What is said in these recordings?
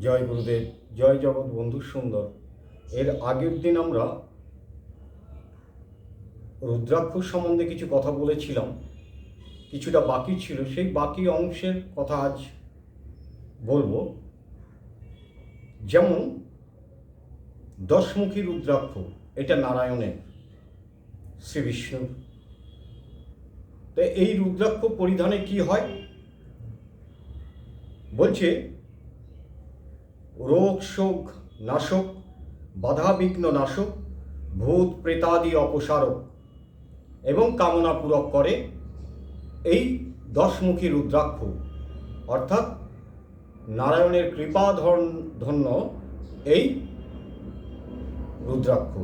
জয় গুরুদেব, জয় জগৎ বন্ধু সুন্দর। এর আগের দিন আমরা রুদ্রাক্ষ সম্বন্ধে কিছু কথা বলেছিলাম, কিছুটা বাকি ছিল, সেই বাকি অংশের কথা আজ বলব। যেমন, দশমুখী রুদ্রাক্ষ, এটা নারায়ণের, শ্রী বিষ্ণুর। তো এই রুদ্রাক্ষ পরিধানে কি হয়? বলছে রোগ শোক নাশক, বাধা বিঘ্ন নাশক, ভূত প্রেতাদি অপসারক এবং কামনা পূরক করে এই দশমুখী রুদ্রাক্ষ। অর্থাৎ নারায়ণের কৃপা ধন- ধন্য এই রুদ্রাক্ষ।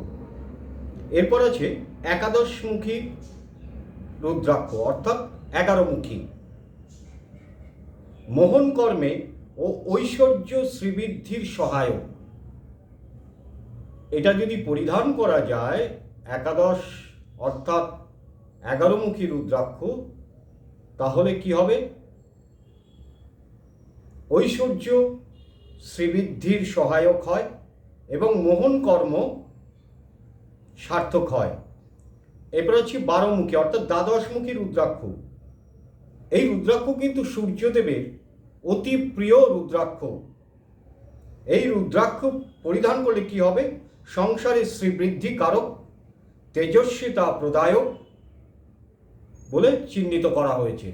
এরপর আছে একাদশমুখী রুদ্রাক্ষ, অর্থাৎ এগারোমুখী। মোহন কর্মে ও ঐশ্বর্য শ্রীবৃদ্ধির সহায়ক। এটা যদি পরিধান করা যায়, একাদশ অর্থাৎ এগারোমুখী রুদ্রাক্ষ, তাহলে কি হবে? ঐশ্বর্য শ্রীবৃদ্ধির সহায়ক হয় এবং মোহন কর্ম সার্থক হয়। এরপর হচ্ছে বারোমুখী অর্থাৎ দ্বাদশমুখী রুদ্রাক্ষ। এই রুদ্রাক্ষ কিন্তু সূর্যদেবের অতি প্রিয় রুদ্রাক্ষ। এই রুদ্রাক্ষ পরিধান করলে কি হবে? সংসারে শ্রীবৃদ্ধি কারক তেজস্বিতা প্রদায়ক বলে চিহ্নিত করা হয়েছে।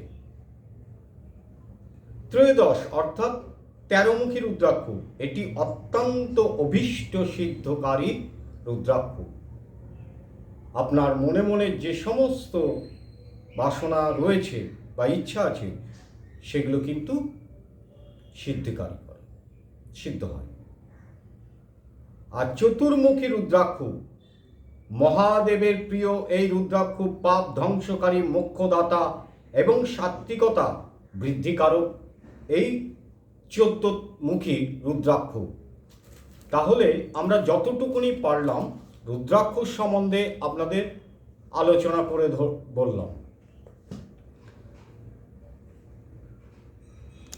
ত্রয়োদশ অর্থাৎ তেরোমুখী রুদ্রাক্ষ। এটি অত্যন্ত অভীষ্ট সিদ্ধকারী রুদ্রাক্ষ। আপনার মনে মনে যে সমস্ত বাসনা রয়েছে বা ইচ্ছা আছে, সেগুলো কিন্তু সিদ্ধিকারী করে। সিদ্ধ হয়। আর চতুর্মুখী রুদ্রাক্ষ, মহাদেবের প্রিয় এই রুদ্রাক্ষ পাপ ধ্বংসকারী মোক্ষদাতা এবং সাত্বিকতা বৃদ্ধিকারক এই চোদ্দমুখী রুদ্রাক্ষ। তাহলে আমরা যতটুকুনি পারলাম রুদ্রাক্ষ সম্বন্ধে আপনাদের আলোচনা করে বললাম।